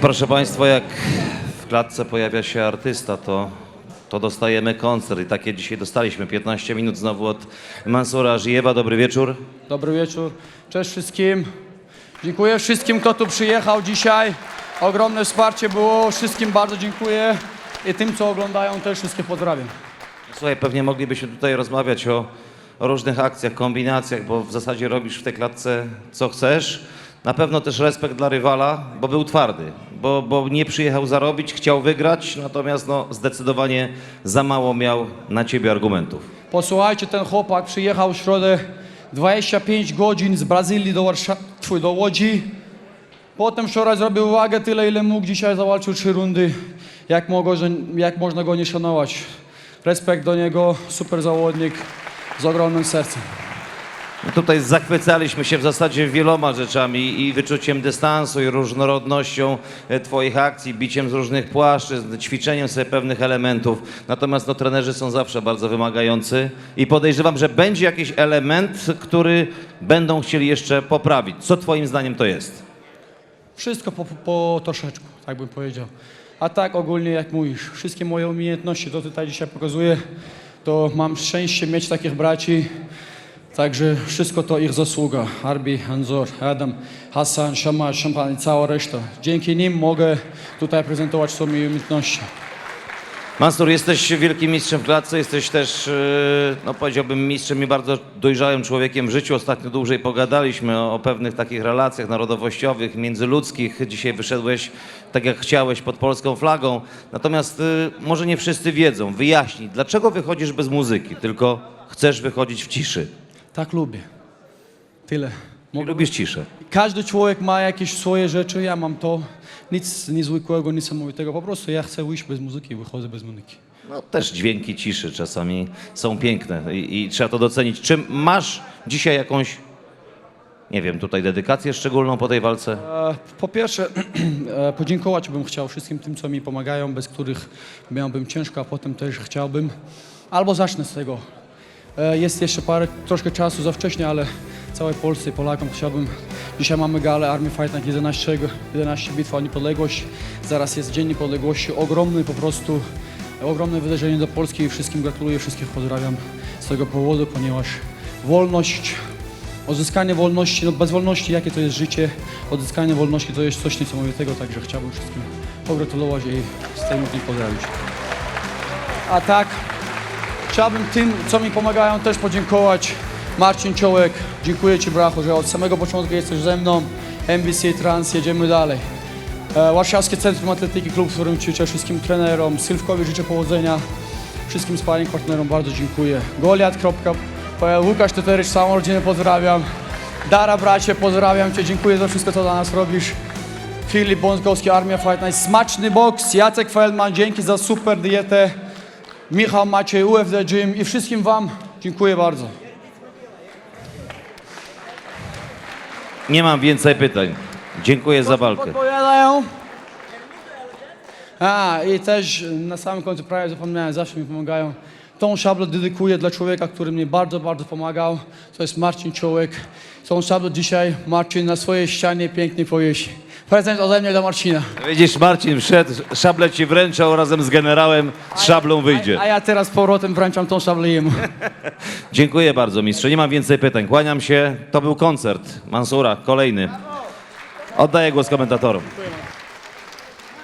Proszę Państwa, jak w klatce pojawia się artysta, to, to dostajemy koncert i takie dzisiaj dostaliśmy. 15 minut znowu od Mansura Ażijewa. Dobry wieczór. Dobry wieczór. Cześć wszystkim. Dziękuję wszystkim, kto tu przyjechał dzisiaj. Ogromne wsparcie było. Wszystkim bardzo dziękuję. I tym, co oglądają, też wszystkich pozdrawiam. Słuchaj, pewnie moglibyśmy tutaj rozmawiać o różnych akcjach, kombinacjach, bo w zasadzie robisz w tej klatce co chcesz. Na pewno też respekt dla rywala, bo był twardy, bo, bo nie przyjechał zarobić, chciał wygrać, natomiast no, zdecydowanie za mało miał na ciebie argumentów. Posłuchajcie, ten chłopak przyjechał w środę 25 godzin z Brazylii do, Warsza- tfu, do Łodzi. Potem wczoraj zrobił wagę tyle, ile mógł. Dzisiaj zawalczył trzy rundy. Jak, mogło, że, jak można go nie szanować? Respekt do niego, super zawodnik z ogromnym sercem. Tutaj zachwycaliśmy się w zasadzie wieloma rzeczami i wyczuciem dystansu, i różnorodnością e, Twoich akcji, biciem z różnych płaszczyzn, ćwiczeniem sobie pewnych elementów. Natomiast no, trenerzy są zawsze bardzo wymagający i podejrzewam, że będzie jakiś element, który będą chcieli jeszcze poprawić. Co Twoim zdaniem to jest? Wszystko po, po troszeczku, tak bym powiedział. A tak ogólnie, jak mówisz, wszystkie moje umiejętności, to tutaj dzisiaj pokazuję, to mam szczęście mieć takich braci. Także wszystko to ich zasługa. Arbi, Anzor, Adam, Hassan, Shamal, Szampan i cała reszta. Dzięki nim mogę tutaj prezentować swoje umiejętności. Mansur, jesteś wielkim mistrzem w klatce, jesteś też, e, no powiedziałbym, mistrzem i bardzo dojrzałym człowiekiem w życiu. Ostatnio dłużej pogadaliśmy o, o pewnych takich relacjach narodowościowych, międzyludzkich. Dzisiaj wyszedłeś tak jak chciałeś pod polską flagą. Natomiast e, może nie wszyscy wiedzą, wyjaśnij, dlaczego wychodzisz bez muzyki, tylko chcesz wychodzić w ciszy. Tak lubię. Tyle. I lubisz ciszę. Każdy człowiek ma jakieś swoje rzeczy, ja mam to. Nic niezwykłego, niesamowitego. Po prostu ja chcę wyjść bez muzyki, wychodzę bez muzyki. No, też dźwięki ciszy czasami są piękne i, i trzeba to docenić. Czy masz dzisiaj jakąś, nie wiem, tutaj dedykację szczególną po tej walce? E, Po pierwsze, e, podziękować bym chciał wszystkim tym, co mi pomagają, bez których miałbym ciężko, a potem też chciałbym. Albo zacznę z tego. E, Jest jeszcze parę, troszkę czasu za wcześnie, ale całej Polsce i Polakom chciałbym. Dzisiaj mamy galę Army Fight Night 11, 11 bitwa o niepodległość. Zaraz jest Dzień Niepodległości. Ogromny po prostu, ogromne wydarzenie do Polski i wszystkim gratuluję, wszystkich pozdrawiam z tego powodu, ponieważ wolność Odzyskanie wolności, no bez wolności jakie to jest życie, odzyskanie wolności to jest coś niesamowitego, także chciałbym wszystkim pogratulować i z tej mówni pozdrowić. A tak, chciałbym tym, co mi pomagają, też podziękować. Marcin Ciołek, dziękuję Ci brachu, że od samego początku jesteś ze mną. MBC Trans, jedziemy dalej. E, Warszawskie Centrum Atletyki, klub, w którym ćwiczę, wszystkim trenerom, Sylwkowi życzę powodzenia, wszystkim sparring partnerom bardzo dziękuję. Goliat.pl, Łukasz Teterycz, całą rodzinę pozdrawiam. Dara bracie, pozdrawiam Cię, dziękuję za wszystko, co dla nas robisz. Filip Bątkowski, Armia Fight Night, smaczny boks, Jacek Feldman, dzięki za super dietę. Michał Maciej, UFD Gym i wszystkim Wam dziękuję bardzo. Nie mam więcej pytań. Dziękuję za walkę. Podpowiadają. A, i też na samym końcu prawie zapomniałem, zawsze mi pomagają. Tą szablę dedykuję dla człowieka, który mnie bardzo, bardzo pomagał. To jest Marcin Ciołek. Tą szablę dzisiaj Marcin na swojej ścianie pięknie powiesi. Prezent ode mnie dla Marcina. Widzisz, Marcin wszedł, szablę ci wręczał, razem z generałem z szablą wyjdzie. A, a ja teraz z powrotem wręczam tą szablę jemu. Dziękuję bardzo, mistrzu. Nie mam więcej pytań. Kłaniam się. To był koncert Mansura, kolejny. Oddaję głos komentatorom.